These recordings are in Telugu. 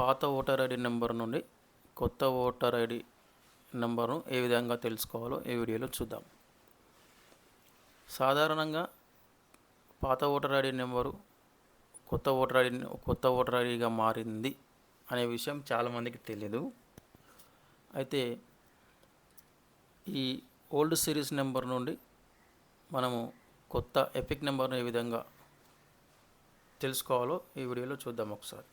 పాత ఓటర్ ఐడి నెంబర్ నుండి కొత్త ఓటర్ ఐడి నెంబర్ను ఏ విధంగా తెలుసుకోవాలో ఈ వీడియోలో చూద్దాం. సాధారణంగా పాత ఓటర్ ఐడి నెంబరు కొత్త ఓటర్ ఐడి కొత్త ఓటర్ ఐడిగా మారింది అనే విషయం చాలామందికి తెలియదు అయితే ఈ ఓల్డ్ సిరీస్ నెంబర్ నుండి మనము కొత్త ఎపిక్ నెంబర్ను ఏ విధంగా తెలుసుకోవాలో ఈ వీడియోలో చూద్దాం ఒకసారి.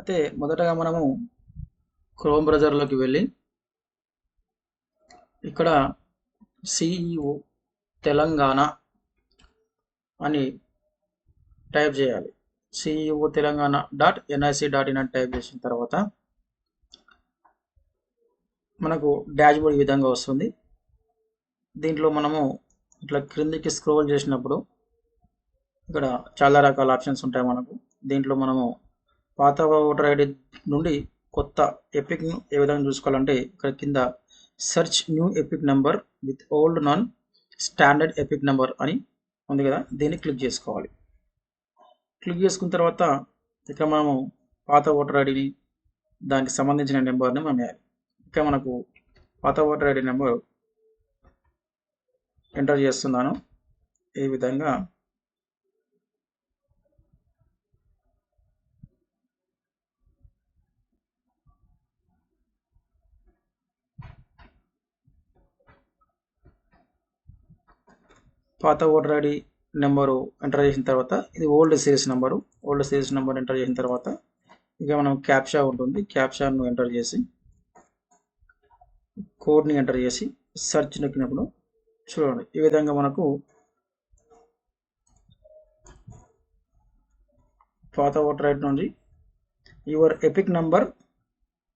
అయితే మొదటగా మనము క్రోమ్ బ్రౌజర్లోకి వెళ్ళి ఇక్కడ సిఇఓ తెలంగాణ అని టైప్ చేయాలి. CEO Telangana dot NIC dot in అని టైప్ చేసిన తర్వాత మనకు డాష్బోర్డ్ ఈ విధంగా వస్తుంది. దీంట్లో మనము ఇట్లా క్రిందికి స్క్రోల్ చేసినప్పుడు ఇక్కడ చాలా రకాల ఆప్షన్స్ ఉంటాయి మనకు. దీంట్లో మనము పాత ఓటర్ ఐడి నుండి కొత్త ఎపిక్ను ఏ విధంగా చూసుకోవాలంటే ఇక్కడ కింద search new EPIC number with old non standard EPIC number అని ఉంది కదా దీన్ని క్లిక్ చేసుకోవాలి. క్లిక్ చేసుకున్న తర్వాత ఇక్కడ మనము పాత ఓటర్ ఐడిని దానికి సంబంధించిన నెంబర్ని మనం వేయాలి. ఇక్కడ మనకు పాత ఓటర్ ఐడి నెంబర్ ఎంటర్ చేస్తున్నాను. ఈ విధంగా పాత ఓటర్ ఐడి నెంబరు ఎంటర్ చేసిన తర్వాత ఇది old series number. Old series number enter చేసిన తర్వాత ఇక మనం క్యాప్షా ఉంటుంది. క్యాప్షాను ఎంటర్ చేసి కోడ్ని ఎంటర్ చేసి సెర్చ్ నొక్కినప్పుడు చూడండి. ఈ విధంగా మనకు పాత ఓటర్ ఐడి నుండి your EPIC number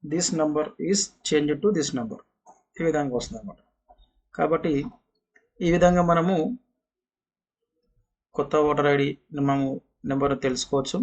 this number is change to this number. ఈ విధంగా వస్తుంది అన్నమాట కాబట్టి ఈ విధంగా మనము కొత్త ఓటర్ ఐడి మనము నెంబర్ తెలుసుకోవచ్చు.